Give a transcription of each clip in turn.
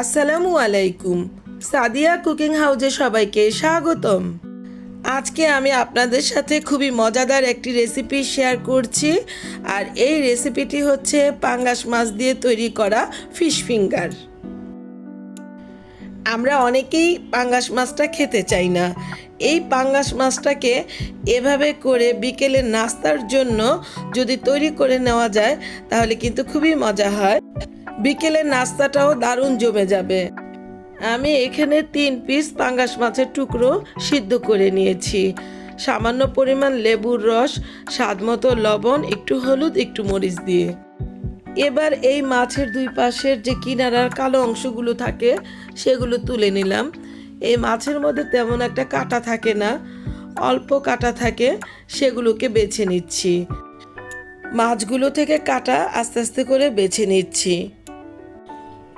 আসসালামু আলাইকুম। সাদিয়া কুকিং হাউজে সবাইকে স্বাগতম। আজকে আমি আপনাদের সাথে খুবই মজাদার একটি রেসিপি শেয়ার করছি, আর এই রেসিপিটি হচ্ছে পাঙ্গাস মাছ দিয়ে তৈরি করা ফিশ ফিঙ্গার। আমরা অনেকেই পাঙ্গাস মাছটা খেতে চাই না। এই পাঙ্গাস মাছটাকে এভাবে করে বিকেলে নাস্তার জন্য যদি তৈরি করে নেওয়া যায়, তাহলে কিন্তু খুবই মজা হয়। বিকেলের নাস্তাটাও দারুণ জমে যাবে। আমি এখানে তিন পিস পাঙ্গাস মাছের টুকরো সিদ্ধ করে নিয়েছি। সামান্য পরিমাণ লেবুর রস, স্বাদমতো লবণ, একটু হলুদ, একটু মরিচ দিয়ে। এবার এই মাছের দুই পাশের যে কিনারার কালো অংশগুলো থাকে, সেগুলো তুলে নিলাম। এই মাছের মধ্যে তেমন একটা কাটা থাকে না, অল্প কাটা থাকে, সেগুলোকে বেছে নিচ্ছি। মাছগুলো থেকে কাটা আস্তে আস্তে করে বেছে নিচ্ছি।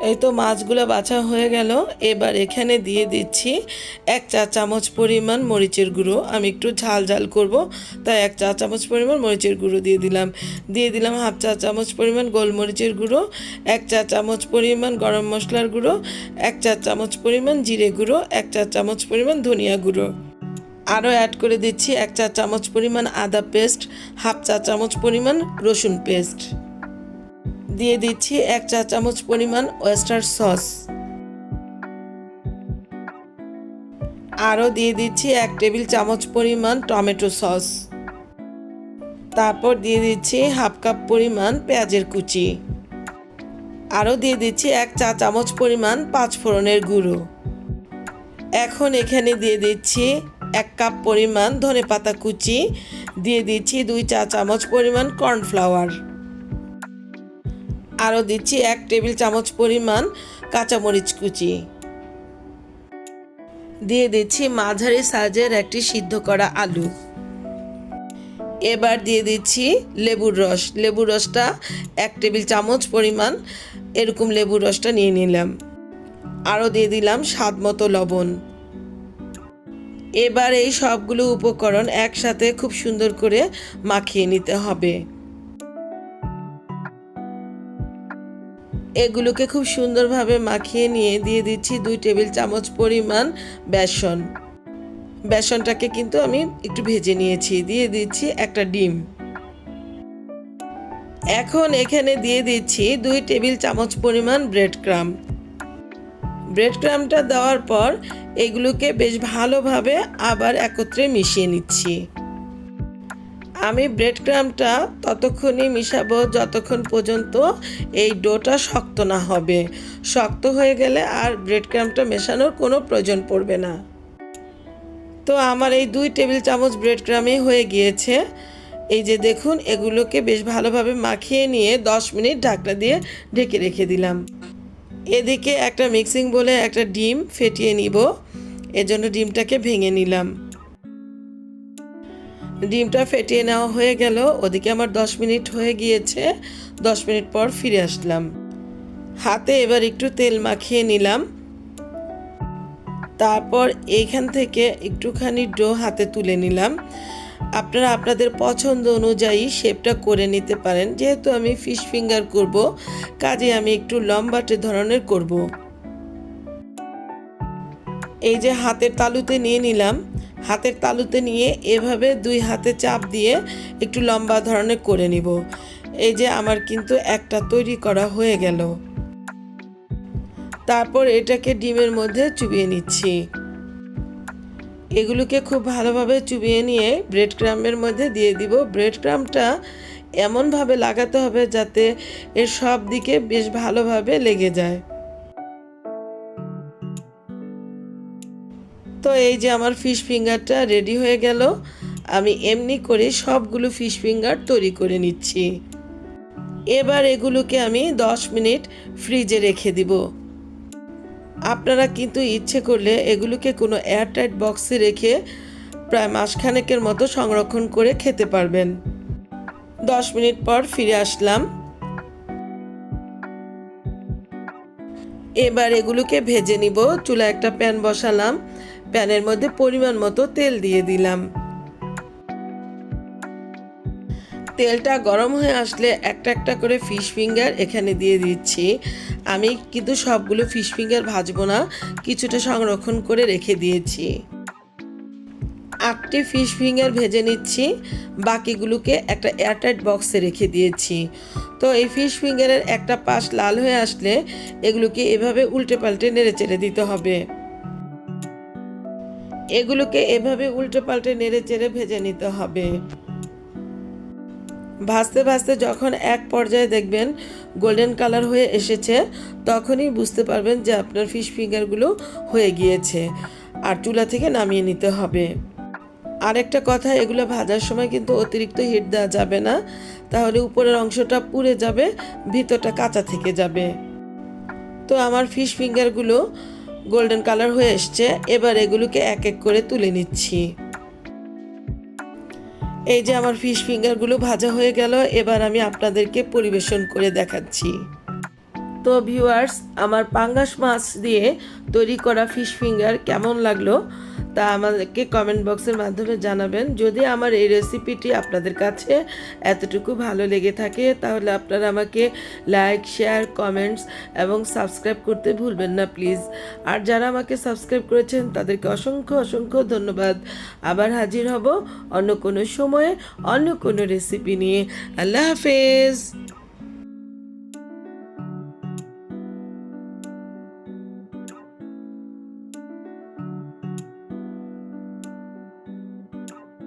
এই তো মাছগুলো বাছা হয়ে গেল। এবার এখানে দিয়ে দিচ্ছি এক চা চামচ পরিমাণ মরিচের গুঁড়ো। আমি একটু ঝাল ঝাল করব, তাই এক চা চামচ পরিমাণ মরিচের গুঁড়ো দিয়ে দিলাম। দিয়ে দিলাম হাফ চা চামচ পরিমাণ গোলমরিচের গুঁড়ো, এক চা চামচ পরিমাণ গরম মশলার গুঁড়ো, এক চা চামচ পরিমাণ জিরে গুঁড়ো, এক চা চামচ পরিমাণ ধনিয়া গুঁড়ো। আরও অ্যাড করে দিচ্ছি এক চা চামচ পরিমাণ আদা পেস্ট হাফ চা চামচ পরিমাণ রসুন পেস্ট দিয়ে দিচ্ছি এক চা চামচ পরিমাণ ওয়েস্টার সস আরও দিয়ে দিচ্ছি এক টেবিল চামচ পরিমাণ টমেটো সস তারপর দিয়ে দিচ্ছি হাফ কাপ পরিমাণ পেঁয়াজের কুচি। আরও দিয়ে দিচ্ছি এক চা চামচ পরিমাণ পাঁচ ফোড়নের গুঁড়ো। এখন এখানে দিয়ে দিচ্ছি এক কাপ পরিমাণ ধনে পাতা কুচি। দিয়ে দিচ্ছি দুই চা চামচ পরিমাণ কর্নফ্লাওয়ার আরও দিচ্ছি এক টেবিল চামচ পরিমাণ কাঁচামরিচ কুচি। দিয়ে দিচ্ছি মাঝারি সাইজের একটি সিদ্ধ করা আলু। এবার দিয়ে দিচ্ছি লেবুর রস। লেবুর রসটা এক টেবিল চামচ পরিমাণ এরকম লেবুর রসটা নিয়ে নিলাম। আরও দিয়ে দিলাম স্বাদ মতো লবণ। এবার এই সবগুলো উপকরণ একসাথে খুব সুন্দর করে মাখিয়ে নিতে হবে। এগুলোকে খুব সুন্দরভাবে মাখিয়ে নিয়ে দিয়ে দিচ্ছি দুই টেবিল চামচ পরিমাণ বেসন। বেসনটাকে কিন্তু আমি একটু ভেজে নিয়েছি, দিয়ে দিচ্ছি একটা ডিম। এখন এখানে দিয়ে দিচ্ছি দুই টেবিল চামচ পরিমাণ ব্রেড ক্রাম। ব্রেড ক্রামটা দেওয়ার পর এগুলোকে বেশ ভালোভাবে আবার একত্রে মিশিয়ে নিচ্ছি। আমি ব্রেড ক্রামটা ততক্ষণই মিশাবো যতক্ষণ পর্যন্ত এই ডোটা শক্ত না হবে। শক্ত হয়ে গেলে আর ব্রেড ক্রামটা মেশানোর কোনো প্রয়োজন পড়বে না। তো আমার এই দুই টেবিল চামচ ব্রেড ক্রামই হয়ে গিয়েছে। এই যে দেখুন, এগুলোকে বেশ ভালোভাবে মাখিয়ে নিয়ে দশ মিনিট ঢাকনা দিয়ে ঢেকে রেখে দিলাম। এদিকে একটা মিক্সিং বলে একটা ডিম ফেটিয়ে নিব। এজন্য ডিমটাকে ভেঙে নিলাম। ডিমটা ফেটিয়ে নেওয়া হয়ে গেল। ওদিকে আমার দশ মিনিট হয়ে গিয়েছে। দশ মিনিট পর ফিরে আসলাম। হাতে এবার একটু তেল মাখিয়ে নিলাম। তারপর এইখান থেকে একটুখানি ডো হাতে তুলে নিলাম। আপনারা আপনাদের পছন্দ অনুযায়ী শেপটা করে নিতে পারেন। যেহেতু আমি ফিশ ফিঙ্গার করব, কাজে আমি একটু লম্বাটে ধরনের করব। এই যে হাতের তালুতে নিয়ে নিলাম। হাতের তালুতে নিয়ে এভাবে দুই হাতে চাপ দিয়ে একটু লম্বা ধরনের করে নিব। এই যে আমার কিন্তু একটা তৈরি করা হয়ে গেল। তারপর এটাকে ডিমের মধ্যে চুবিয়ে নিচ্ছি। এগুলোকে খুব ভালোভাবে চুবিয়ে নিয়ে ব্রেড ক্রামের মধ্যে দিয়ে দিব। ব্রেড ক্রামটা এমনভাবে লাগাতে হবে যাতে এর সব দিকে বেশ ভালোভাবে লেগে যায়। তো এই যে আমার ফিশ ফিঙ্গারটা রেডি হয়ে গেল, আমি এমনি করে সবগুলো ফিশ ফিঙ্গার তৈরি করে নিচ্ছি। এবার এগুলোকে আমি দশ মিনিট ফ্রিজে রেখে দিব। আপনারা কিন্তু ইচ্ছে করলে এগুলোকে কোনো এয়ারটাইট বক্সে রেখে প্রায় মাসখানেকের মতো সংরক্ষণ করে খেতে পারবেন। দশ মিনিট পর ফিরে আসলাম। এবার এগুলোকে ভেজে নিব চুলা একটা প্যান বসালাম। প্যানের মধ্যে পরিমাণ মতো তেল দিয়ে দিলাম। তেলটা গরম হয়ে আসলে একটা একটা করে ফিশ ফিঙ্গার এখানে দিয়ে দিচ্ছি। আমি কিন্তু সবগুলো ফিশ ফিঙ্গার ভাজবো না, কিছুটা সংরক্ষণ করে রেখে দিয়েছি। আটটি ফিশ ফিঙ্গার ভেজে নিচ্ছি, বাকিগুলোকে একটা এয়ারটাইট বক্সে রেখে দিয়েছি। তো এই ফিশ ফিঙ্গারের একটা পাশ লাল হয়ে আসলে এগুলোকে এভাবে উল্টে পাল্টে নেড়ে চেড়ে দিতে হবে। এগুলোকে এভাবে উল্টে পাল্টে নেড়ে চেড়ে ভেজে নিতে হবে। ভাজতে ভাজতে যখন এক পর্যায়ে দেখবেন গোল্ডেন কালার হয়ে এসেছে, তখনই বুঝতে পারবেন যে আপনার ফিশ ফিঙ্গারগুলো হয়ে গিয়েছে আর চুলা থেকে নামিয়ে নিতে হবে। আরেকটা কথা, এগুলো ভাজার সময় কিন্তু অতিরিক্ত হিট দেওয়া যাবে না, তাহলে উপরের অংশটা পুড়ে যাবে, ভিতরটা কাঁচা থেকে যাবে। তো আমার ফিশ ফিঙ্গারগুলো গোল্ডেন কালার হয়ে এসছে। এবার এগুলোকে এক এক করে তুলে নিচ্ছি। এই যে আমার ফিশ ফিঙ্গারগুলো ভাজা হয়ে গেল, এবার আমি আপনাদেরকে পরিবেশন করে দেখাচ্ছি। তো ভিউয়ার্স, আমার পাঙ্গাস মাছ দিয়ে তৈরি করা ফিশ ফিঙ্গার কেমন লাগল? তা আমাদেরকে কমেন্ট বক্সের মাধ্যমে জানাবেন। যদি আমার এই রেসিপিটি আপনাদের কাছে এতটুকু ভালো লেগে থাকে, তাহলে আপনারা আমাকে লাইক শেয়ার কমেন্টস এবং সাবস্ক্রাইব করতে ভুলবেন না প্লিজ আর যারা আমাকে সাবস্ক্রাইব করেছেন, তাদেরকে অসংখ্য অসংখ্য ধন্যবাদ। আবার হাজির হব অন্য কোনো সময়ে অন্য কোনো রেসিপি নিয়ে। আল্লাহ হাফেজ।